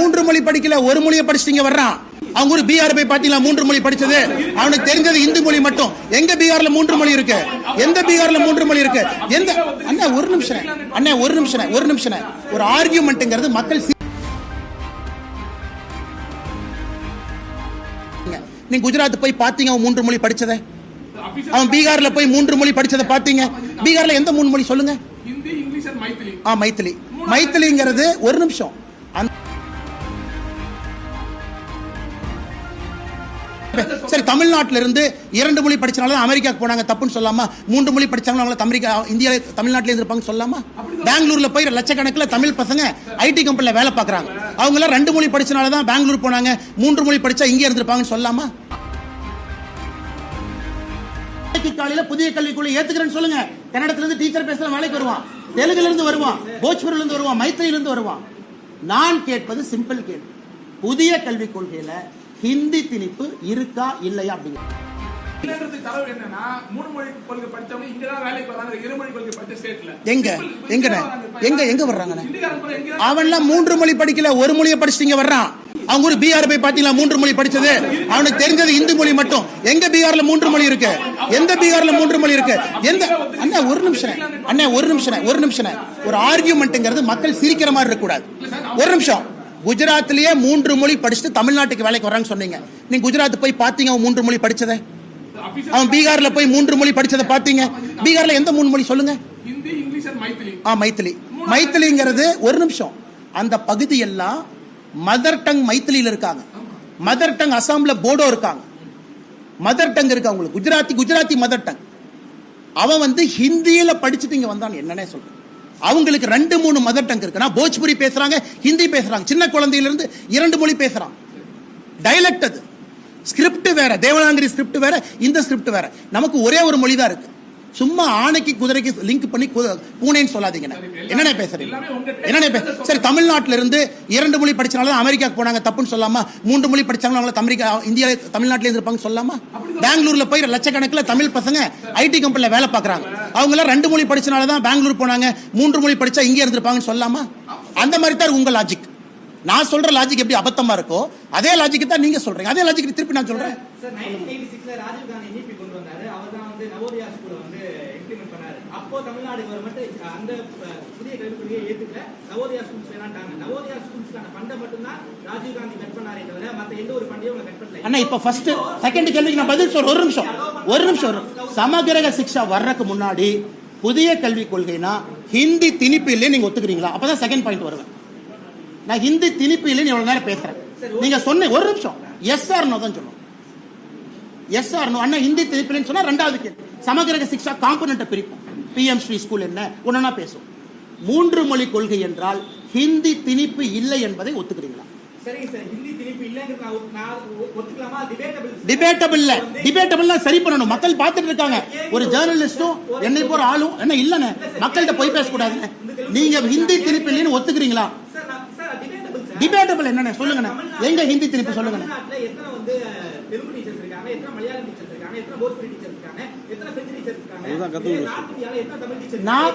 மூன்று மொழி படிக்கல ஒரு மொழியை படிச்சுட்டு வர்றான். அவங்க ஒரு பீகார் போய் பாத்தீங்களா? மூன்று மொழி படிச்சது. அவனுக்கு தெரிஞ்சது இந்து மொழி மட்டும். எங்க பீகார்ல மூன்று மொழி இருக்கு? எந்த பீகார்ல மூன்று மொழி இருக்கு? எந்த அண்ணா ஒரு நிமிஷம் அண்ணா. ஒரு நிமிஷம் ஒரு நிமிஷம் ஒரு ஆர்கியூமெண்ட்ங்கிறது மக்கள் நீங்க குஜராத் போய் பாத்தீங்க அவன் மூன்று மொழி படிச்சதை? அவன் பீகார்ல போய் மூன்று மொழி படிச்சதை பாத்தீங்க? பீகார்ல எந்த மூணு மொழி சொல்லுங்க? ஆ மைத்திலி. மைத்திலிங்கிறது ஒரு நிமிஷம். சரி தமிழ்நாட்டில இருந்து இரண்டு மொழி படிச்சனால தான் அமெரிக்காக்கு போனாங்க. தப்புன்னு சொல்லாமா? மூன்று மொழி படிச்சாங்க அவங்கள அமெரிக்கா இந்தியா தமிழ்நாட்டில் இருப்பாங்க சொல்லாமா? பெங்களூர்ல போய் லட்சக்கணக்கில் தமிழ் பசங்க ஐடி கம்பெனில வேலை பார்க்கறாங்க. அவங்க எல்லாம் ரெண்டு மொழி படிச்சனால தான் பெங்களூர் போனாங்க. மூன்று மொழி படிச்சா இங்கே இருந்திருப்பாங்கன்னு சொல்லாமா? காலையில புதிய கல்விக்குள்ள ஏத்துக்கிறேன்னு சொல்லுங்க. கன்னடத்துல இருந்து டீச்சர் பேசுற வேலைக்கு வருவான். தெலுங்குல இருந்து வருவான். போஜ்பூர்ல இருந்து வருவான். மைத்திரியில இருந்து வருவான். நான் கேட்பது சிம்பிள் கேள்வி. புதிய கல்விக் கொள்கையில ஹிந்தி திணிப்பு இருக்கா இல்லையா அப்படிங்க இல்லன்றதுக்கு தரவு என்னன்னா மூணு மொழி கொள்கை படிச்சவங்க இங்க தான் வேலைக்கு வராங்க இருமொழி கொள்கை படிச்ச ஸ்டேட்ல எங்க? எங்கண்ணே? எங்க எங்க வர்றாங்கண்ணே? ஹிந்திக்காரங்க கூட எங்க அவன்லாம் மூன்று மொழி படிக்கல ஒரு மொழியை படிச்சுட்டு வர்றான். அவங்க ஒரு பீகார் போய் பாத்தீங்களா மூன்று மொழி படிச்சது? அவனுக்கு தெரிஞ்சது இந்து மொழி மட்டும். எங்க பீகார்ல மூன்று மொழி இருக்கு? எந்த பீகார்ல மூன்று மொழி இருக்கு? எந்த அண்ணா ஒரு நிமிஷம். அண்ணா ஒரு நிமிஷம். ஒரு நிமிஷம். ஒரு ஆர்கியூமெண்ட்ங்கிறது மக்கள் சிரிக்கிற மாதிரி இருக்க கூடாது ஒரு நிமிஷம். குஜராத்லயே மூன்று மொழி படிச்சுட்டு தமிழ்நாட்டுக்கு வேலைக்கு வர்றான்னு சொன்னீங்க. நீங்க குஜராத் போய் பாத்தீங்க அவன் மூன்று மொழி படிச்சதை? அவன் பீகார்ல போய் மூன்று மொழி படிச்சதை பாத்தீங்க. பீகார்ல எந்த மூணு மொழி சொல்லுங்க? ஆ மைத்திலி. மைத்திலிங்கிறது ஒரு நிமிஷம். அந்த பகுதி எல்லாம் மதர் டங் மைத்திலியில இருக்காங்க. மதர் டங் அசாம்ல போடோ இருக்காங்க. மதர் டங் இருக்கு அவங்களுக்கு. Gujarati Gujarati mother tongue. அவன் வந்து ஹிந்தியில படிச்சுட்டு இங்க வந்தான். என்னன்னே சொல்றேன் அவங்களுக்கு ரெண்டு மூணு மதர் டங் இருக்கு. நான் போஜ்புரி பேசுறாங்க ஹிந்தி பேசுறாங்க. சின்ன குழந்தையில இருந்து இரண்டு மொழி பேசுறான். டைலக்ட் அது. ஸ்கிரிப்ட் வேற. தேவனாங்கிரி ஸ்கிரிப்ட் வேற இந்த ஸ்கிரிப்ட் வேற. நமக்கு ஒரே ஒரு மொழி தான் இருக்கு. சும்மா ஆணைக்கு குதிரைக்கு லிங்க் பண்ணி பூனைன்னு சொல்லாதீங்க என்னென்ன பேசுறீங்க? என்னென்ன பே சரி தமிழ்நாட்டில இருந்து இரண்டு மொழி படிச்சனால தான் அமெரிக்காக்கு போனாங்க தப்புன்னு சொல்லாமா. மூன்று மொழி படிச்சாங்க அவங்கள அமெரிக்கா இந்தியா தமிழ்நாட்டில இருப்பாங்க சொல்லாமா. பெங்களூர்ல போய் லட்சக்கணக்கில் தமிழ் பசங்க ஐடி கம்பெனில வேலை பார்க்கறாங்க. அவங்க எல்லாம் ரெண்டு மொழி படிச்சனால தான் பெங்களூர் போனாங்க மூன்று மொழி படிச்சா இங்கே இருந்திருப்பாங்கன்னு சொல்லாமா? அந்த மாதிரி தான் உங்க லாஜிக் நான் சொல்ற லாஜிக் எப்படி அபத்தமா இருக்கோ அதே லாஜிக் தான் நீங்க சொல்றீங்க. அதே லாஜிக் திருப்பி நான் சொல்றேன். சார் நைன்டீன் எயிட்டி சிக்ஸ்ல ராஜீவ் காந்தி நீப்பி கொண்டு வந்தாரு. அவர் தான் வந்து நவோதயா ஸ்கூலை வந்து இம்ப்ளிமெண்ட் பண்ணாரு. அப்போ தமிழ்நாடு கவர்மெண்ட் அந்த அஹ், புதிய கல்விக் கொள்கையை ஏத்துக்கல. நவோதயா ஸ்கூல்ஸ் வேணான்ட்டாங்க. நவோதயா ஸ்கூல்ஸ்க்கான ஃபண்டை மட்டும்தான் ராஜீவ் காந்தி கட் பண்ணாரே தவிர மத்த எந்த ஒரு ஃபண்டையும் அவங்க கட் பண்ணல. அண்ணா இப்ப ஃபர்ஸ்ட் செகண்ட் கேள்விக்கு நான் பதில் சொல்றேன். ஒரு நிமிஷம். ஒரு நிமிஷம் சமகிரக சிக்ஷா வர்றதுக்கு முன்னாடி புதிய கல்விக் கொள்கைனா ஹிந்தி திணிப்பு இல்லைன்னு நீங்க ஒத்துக்கிறீங்களா? அப்பதான் செகண்ட் பாயிண்ட் வருவேன். நான் ஹிந்தி திணிப்பு இல்லைன்னு எவ்வளவு நேரம் பேசுறேன். நீங்க சொன்ன ஒரு நிமிஷம். எஸ் ஆர் தான் சொல்லணும் எஸ் ஆர் அண்ணா ஹிந்தி திணிப்பு இல்லைன்னு சொன்னா ரெண்டாவது கேள்வி. சமகிரக சிக்ஷா காம்பனண்ட்டை பிரிப்போம். பிஎம் ஸ்ரீ ஸ்கூல் என்ன? ஒன்னா பேசும் மூன்று மொழி கொள்கை என்றால் ஹிந்தி திணிப்பு இல்லை என்பதை ஒத்துக்கிறீங்களா? டிபேட்டபிள் இல்ல. டிபேட்டபிள்னா சரி பண்ணணும். மக்கள் பார்த்துட்டு இருக்காங்க. ஒரு ஜேர்னலிஸ்டும் என்னை போற ஆளும் என்ன இல்லன்னு. மக்கள்கிட்ட போய் பேசக்கூடாதுன்னு நீங்க ஹிந்தி திருப்பி இல்லைன்னு ஒத்துக்கிறீங்களா? சார் நான் சார் டிபேட்டபிள் சார். டிபேட்டபிள் என்னன்னு சொல்லுங்கண்ணே. எங்க ஹிந்தி திருப்பி சொல்லுங்கண்ணே?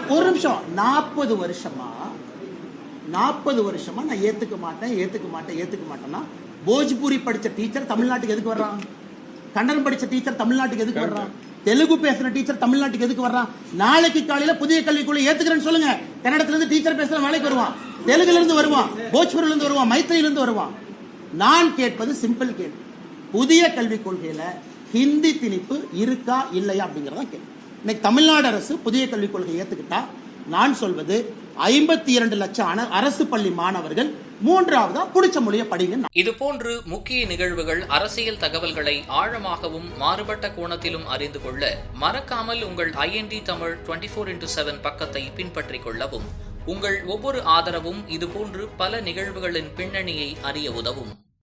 ஒரு நிமிஷம் நாற்பது வருஷமா நாற்பது வருஷமா நான் ஏத்துக்க மாட்டேன் ஏத்துக்க மாட்டேன் ஏத்துக்க மாட்டேன்னா போஜ்பூரி படிச்ச டீச்சர் தமிழ்நாட்டுக்கு எதுக்கு வர்றான் கன்னடம் படிச்ச டீச்சர் தமிழ்நாட்டுக்கு எதுக்கு வர்றான் தெலுங்கு பேசுற டீச்சர் தமிழ்நாட்டுக்கு எதுக்கு வர்றான் நாளைக்கு காலையில புதிய கல்விக்குள்ள ஏத்துக்கிறேன்னு சொல்லுங்க. கன்னடத்துல இருந்து டீச்சர் பேசுற வேலைக்கு வருவான். தெலுங்குல இருந்து வருவான். போஜ்பூர்ல இருந்து வருவான். மைத்திரியில இருந்து வருவான். நான் கேட்பது சிம்பிள் கேள்வி. புதிய கல்விக் கொள்கையில ஹிந்தி திணிப்பு இருக்கா இல்லையா அப்படிங்கறத கேள்வி. இன்னைக்கு தமிழ்நாடு அரசு புதிய கல்விக் கொள்கை ஏத்துக்கிட்டா நான் சொல்வது ஐம்பத்தி இரண்டு லட்சம் அரசு பள்ளி மாணவர்கள் மூன்றாவதா பிடிச்ச மொழியை படிங்க. இதுபோன்று முக்கிய நிகழ்வுகள் அரசியல் தகவல்களை ஆழமாகவும் மாறுபட்ட கோணத்திலும் அறிந்து கொள்ள மறக்காமல் உங்கள் IND Tamil twenty four into seven பக்கத்தை பின்பற்றிக் கொள்ளவும். உங்கள் ஒவ்வொரு ஆதரவும் இதுபோன்று பல நிகழ்வுகளின் பின்னணியை அறிய உதவும்.